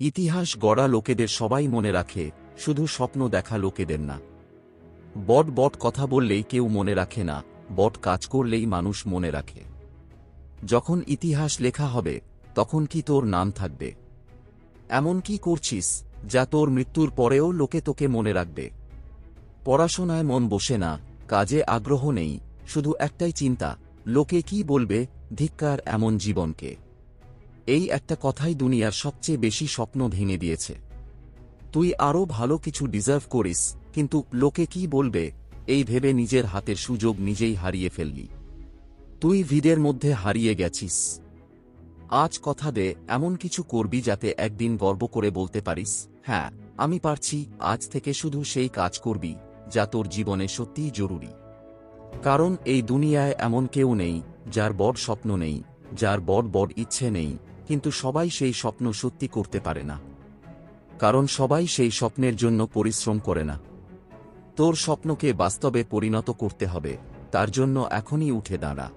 ইতিহাস গড়া লোকেদের সবাই মনে রাখে, শুধু স্বপ্ন দেখা লোকেদের না। বট বট কথা বললেই কেউ মনে রাখে না, বট কাজ করলেই মানুষ মনে রাখে। যখন ইতিহাস লেখা হবে, তখন কি তোর নাম থাকবে? এমন কি করছিস, যা তোর মৃত্যুর পরেও লোকে তোকে মনে রাখবে? পড়াশোনায় মন বসে না, কাজে আগ্রহ নেই, শুধু একটাই চিন্তা, লোকে কি বলবে, ধিক্কার এমন জীবনকে। এই একটা কথাই দুনিয়ার সবচেয়ে বেশি স্বপ্ন ভেঙে দিয়েছে। তুই আরও ভালো কিছু ডিজার্ভ করিস, কিন্তু লোকে কি বলবে? এই ভেবে নিজের হাতের সুযোগ নিজেই হারিয়ে ফেললি। তুই ভিড়ের মধ্যে হারিয়ে গেছিস। আজ কথা দে, এমন কিছু করবি যাতে একদিন গর্ব করে বলতে পারিস হ্যাঁ আমি পারছি, আজ থেকে শুধু সেই কাজ করবি, যা তোর জীবনে সত্যিই জরুরি। কারণ এই দুনিয়ায় এমন কেউ নেই, যার বড় স্বপ্ন নেই, যার বড় বড় ইচ্ছে নেই কিন্তু সবাই সেই স্বপ্ন সত্যি করতে পারে না। কারণ সবাই সেই স্বপ্নের জন্য পরিশ্রম করে না। তোর স্বপ্নকে বাস্তবে পরিণত করতে হবে, তার জন্য এখনই উঠে দাঁড়া।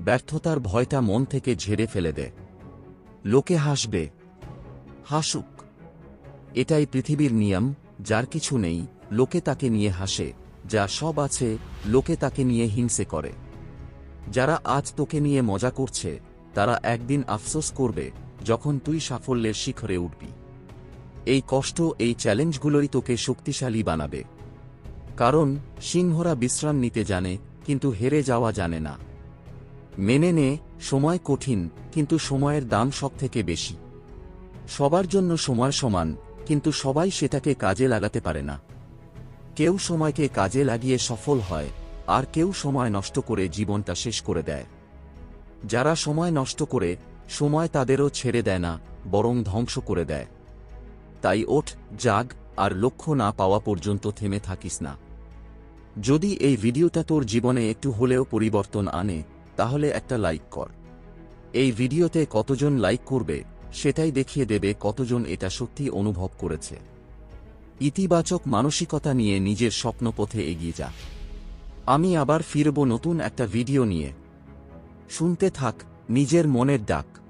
ব্যর্থতার ভয়টা মন থেকে ঝেড়ে ফেলে দে। লোকে হাসবে। হাসুক। এটাই পৃথিবীর নিয়ম, যার কিছু নেই, লোকে তাকে নিয়ে হাসে, যা সব আছে, লোকে তাকে নিয়ে হিংসে করে। যারা আজ তোকে নিয়ে মজা করছে তারা একদিন আফসোস করবে, যখন তুই সাফল্যের শিখরে উঠবি। এই কষ্ট এই চ্যালেঞ্জগুলোই তোকে শক্তিশালী বানাবে। কারণ, সিংহরা বিশ্রাম নিতে জানে, কিন্তু হেরে যাওয়া জানে না। মেনে নে, সময় কঠিন, কিন্তু সময়ের দাম সব থেকে বেশি। সবার জন্য সময় সমান, কিন্তু সবাই সেটাকে কাজে লাগাতে পারে না। কেউ সময়কে কাজে লাগিয়ে সফল হয়, আর কেউ সময় নষ্ট করে জীবনটা শেষ করে দেয়। যারা সময় নষ্ট করে, সময় তাদেরও ছেড়ে দেয় না, বরং ধ্বংস করে দেয়। তাই ওঠ, জাগ, আর লক্ষ্য না পাওয়া পর্যন্ত থেমে থাকিস না। যদি এই ভিডিওটা তোর জীবনে একটু হলেও পরিবর্তন আনে, তাহলে একটা লাইক কর। এই ভিডিওতে কতজন লাইক করবে, সেটাই দেখিয়ে দেবে কতজন এটা সত্যি অনুভব করেছে। ইতিবাচক মানসিকতা নিয়ে নিজের স্বপ্নপথে এগিয়ে যা। আমি আবার ফিরব নতুন একটা ভিডিও নিয়ে। শুনতে থাক নিজের মনের ডাক।